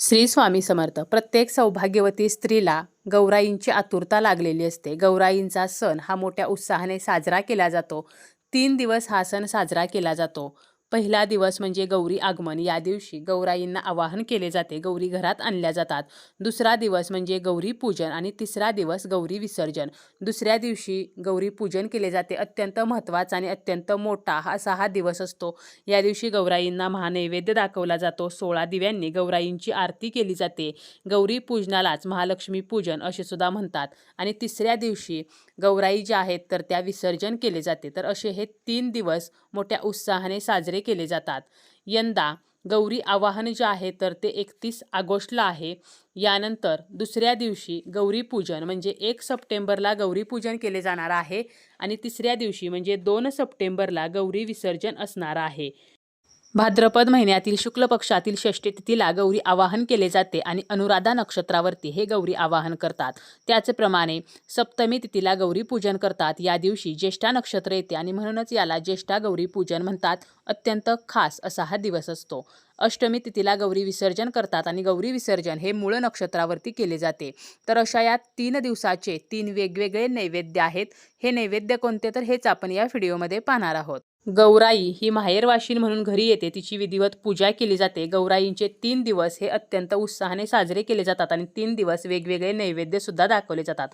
श्री स्वामी समर्थ. प्रत्येक सौभाग्यवती स्त्रीला गौराईंची आतुरता लागलेली असते. गौराईंचा सण हा मोठ्या उत्साहाने साजरा केला जातो. तीन दिवस हा सण साजरा केला जातो. पहिला दिवस म्हणजे गौरी आगमन. या दिवशी गौराईंना आवाहन केले जाते. गौरी घरात आणल्या जातात. दुसरा दिवस म्हणजे गौरी पूजन आणि तिसरा दिवस गौरी विसर्जन. दुसऱ्या दिवशी गौरी पूजन केले जाते. अत्यंत महत्त्वाचा आणि अत्यंत मोठा हा असा हा दिवस असतो. या दिवशी गौराईंना महानैवेद्य दाखवला जातो. सोळा दिव्यांनी गौराईंची आरती केली जाते. गौरी पूजनालाच महालक्ष्मी पूजन असे सुद्धा म्हणतात. आणि तिसऱ्या दिवशी गौराई ज्या आहेत तर त्या विसर्जन केले जाते. तर असे हे तीन दिवस मोठ्या उत्साहाने साजरे केले जातात. यंदा गौरी आवाहन जे आहे तर ते एकतीस ऑगस्टला आहे. यानंतर दुसऱ्या दिवशी गौरी पूजन म्हणजे एक सप्टेंबरला गौरी पूजन केले जाणार आहे आणि तिसऱ्या दिवशी म्हणजे दोन सप्टेंबरला गौरी विसर्जन असणार आहे. भाद्रपद महिन्यातील शुक्ल पक्षातील षष्ठी तिथीला गौरी आवाहन केले जाते आणि अनुराधा नक्षत्रावरती हे गौरी आवाहन करतात. त्याचप्रमाणे सप्तमी तिथीला गौरी पूजन करतात. या दिवशी ज्येष्ठा नक्षत्र येते आणि म्हणूनच याला ज्येष्ठा गौरी पूजन म्हणतात. अत्यंत खास असा हा दिवस असतो. अष्टमी तिथीला गौरी विसर्जन करतात आणि गौरी विसर्जन हे मूळ नक्षत्रावरती केले जाते. तर अशा या तीन दिवसाचे तीन वेगवेगळे नैवेद्य आहेत. हे नैवेद्य कोणते? तर हेच आपण या व्हिडिओमध्ये पाहणार आहोत. गौराई ही माहेरवाशीन म्हणून घरी येते. तिची विधिवत पूजा केली जाते. गौराईंचे तीन दिवस हे अत्यंत उत्साहाने साजरे केले जातात आणि तीन दिवस वेगवेगळे नैवेद्यसुद्धा दाखवले जातात.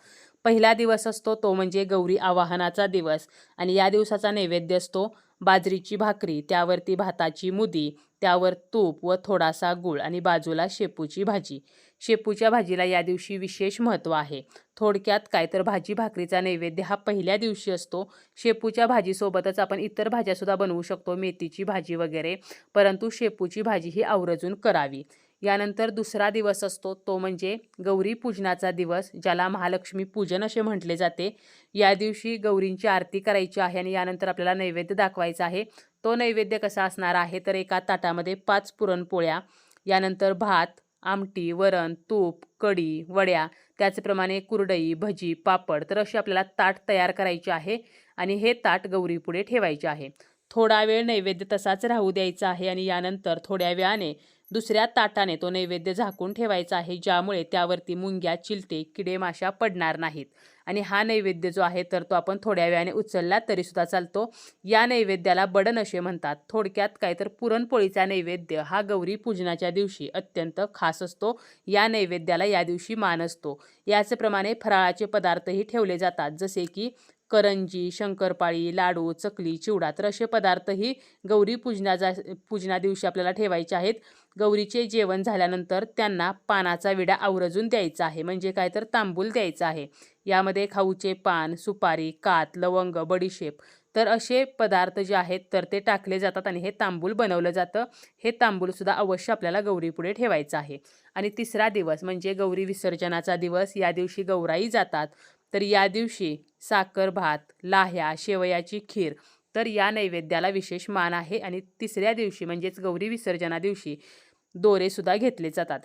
पहिला दिवस असतो तो म्हणजे गौरी आवाहनाचा दिवस आणि या दिवसाचा नैवेद्य असतो बाजरीची भाकरी त्यावरती भाताची मुदी त्यावर तूप व थोडासा गूळ आणि बाजूला शेपूची भाजी. शेपूच्या भाजीला या दिवशी विशेष महत्त्व आहे. थोडक्यात काय तर भाजी भाकरीचा नैवेद्य हा पहिल्या दिवशी असतो. शेपूच्या भाजीसोबतच आपण इतर भाज्यासुद्धा बनवू शकतो मेथीची भाजी वगैरे. परंतु शेपूची भाजी ही आवर्जून करावी. यानंतर दुसरा दिवस असतो तो म्हणजे गौरी पूजनाचा दिवस ज्याला महालक्ष्मी पूजन असे म्हटले जाते. या दिवशी गौरींची आरती करायची आहे आणि यानंतर आपल्याला नैवेद्य दाखवायचा आहे. तो नैवेद्य कसा असणार आहे? तर एका ताटामध्ये पाच पुरणपोळ्या यानंतर भात आमटी वरण तूप कढी वड्या त्याचप्रमाणे कुरडई भजी पापड तर अशी आपल्याला ताट तयार करायचे आहे आणि हे ताट गौरीपुढे ठेवायचे आहे. थोडा वेळ नैवेद्य तसाच राहू द्यायचा आहे आणि यानंतर थोड्या वेळाने दुसऱ्या ताटाने तो नैवेद्य झाकून ठेवायचा आहे ज्यामुळे त्यावरती मुंग्या चिलटे किडे माशा पडणार नाहीत. आणि हा नैवेद्य जो आहे तर तो आपण थोड्या वेळाने उचलला तरीसुद्धा चालतो. या नैवेद्याला बडन असे म्हणतात. थोडक्यात काय तर पुरणपोळीचा नैवेद्य हा गौरी पूजनाच्या दिवशी अत्यंत खास असतो. या नैवेद्याला या दिवशी मान असतो. याचप्रमाणे फराळाचे पदार्थही ठेवले जातात. जसे की करंजी शंकरपाळी लाडू चकली चिवडा तर असे पदार्थही गौरी पूजनाचा पूजना दिवशी आपल्याला ठेवायचे आहेत. गौरीचे जेवण झाल्यानंतर त्यांना पानाचा विडा आवर्जून द्यायचा आहे. म्हणजे काय तर तांबूल द्यायचा आहे. यामध्ये खाऊचे पान सुपारी कात लवंग बडीशेप तर असे पदार्थ जे आहेत तर ते टाकले जातात आणि हे तांबूल बनवलं जातं. हे तांबूलसुद्धा अवश्य आपल्याला गौरीपुढे ठेवायचं आहे. आणि तिसरा दिवस म्हणजे गौरी विसर्जनाचा दिवस. या दिवशी गौराई जातात. तर या दिवशी साखर भात लाह्या शेवयाची खीर तर या नैवेद्याला विशेष मान आहे. आणि तिसऱ्या दिवशी म्हणजेच गौरी विसर्जना दिवशी दोरेसुद्धा घेतले जातात.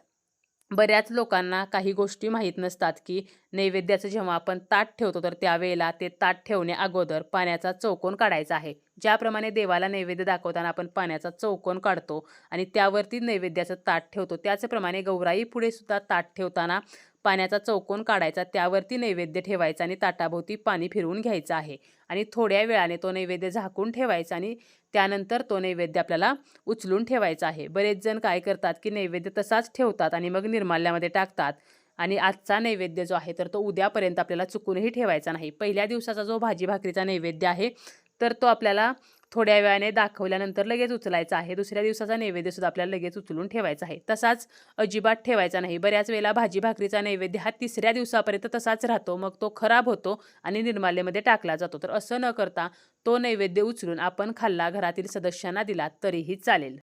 बऱ्याच लोकांना काही गोष्टी माहीत नसतात की नैवेद्याचं जेव्हा आपण ताट ठेवतो तर त्यावेळेला ते ताट ठेवणे अगोदर पाण्याचा चौकोन काढायचा आहे. ज्याप्रमाणे देवाला नैवेद्य दाखवताना आपण पाण्याचा चौकोन काढतो आणि त्यावरती नैवेद्याचं ताट ठेवतो त्याचप्रमाणे गौराई पुढे सुद्धा ताट ठेवताना पाण्याचा चौकोन काढायचा त्यावरती नैवेद्य ठेवायचा आणि ताटाभोवती पाणी फिरवून घ्यायचं आहे. आणि थोड्या वेळाने तो नैवेद्य झाकून ठेवायचा आणि त्यानंतर तो नैवेद्य आपल्याला उचलून ठेवायचा आहे. बरेच जण काय करतात की नैवेद्य तसाच ठेवतात आणि मग निर्माल्यामध्ये टाकतात. आणि आजचा नैवेद्य जो आहे तर तो उद्यापर्यंत आपल्याला चुकूनही ठेवायचा नाही. पहिल्या दिवसाचा जो भाजी भाकरीचा नैवेद्य आहे तर तो आपल्याला थोड्या वेळाने दाखवल्यानंतर लगेच उचलायचा आहे. दुसऱ्या दिवसाचा नैवेद्यसुद्धा आपल्याला लगेच उचलून ठेवायचा आहे. तसाच अजिबात ठेवायचा नाही. बऱ्याच वेळेला भाजी भाकरीचा नैवेद्य हा तिसऱ्या दिवसापर्यंत तसाच राहतो. मग तो खराब होतो आणि निर्माल्यमध्ये टाकला जातो. तर असं न करता तो नैवेद्य उचलून आपण खाल्ला घरातील सदस्यांना दिला तरीही चालेल.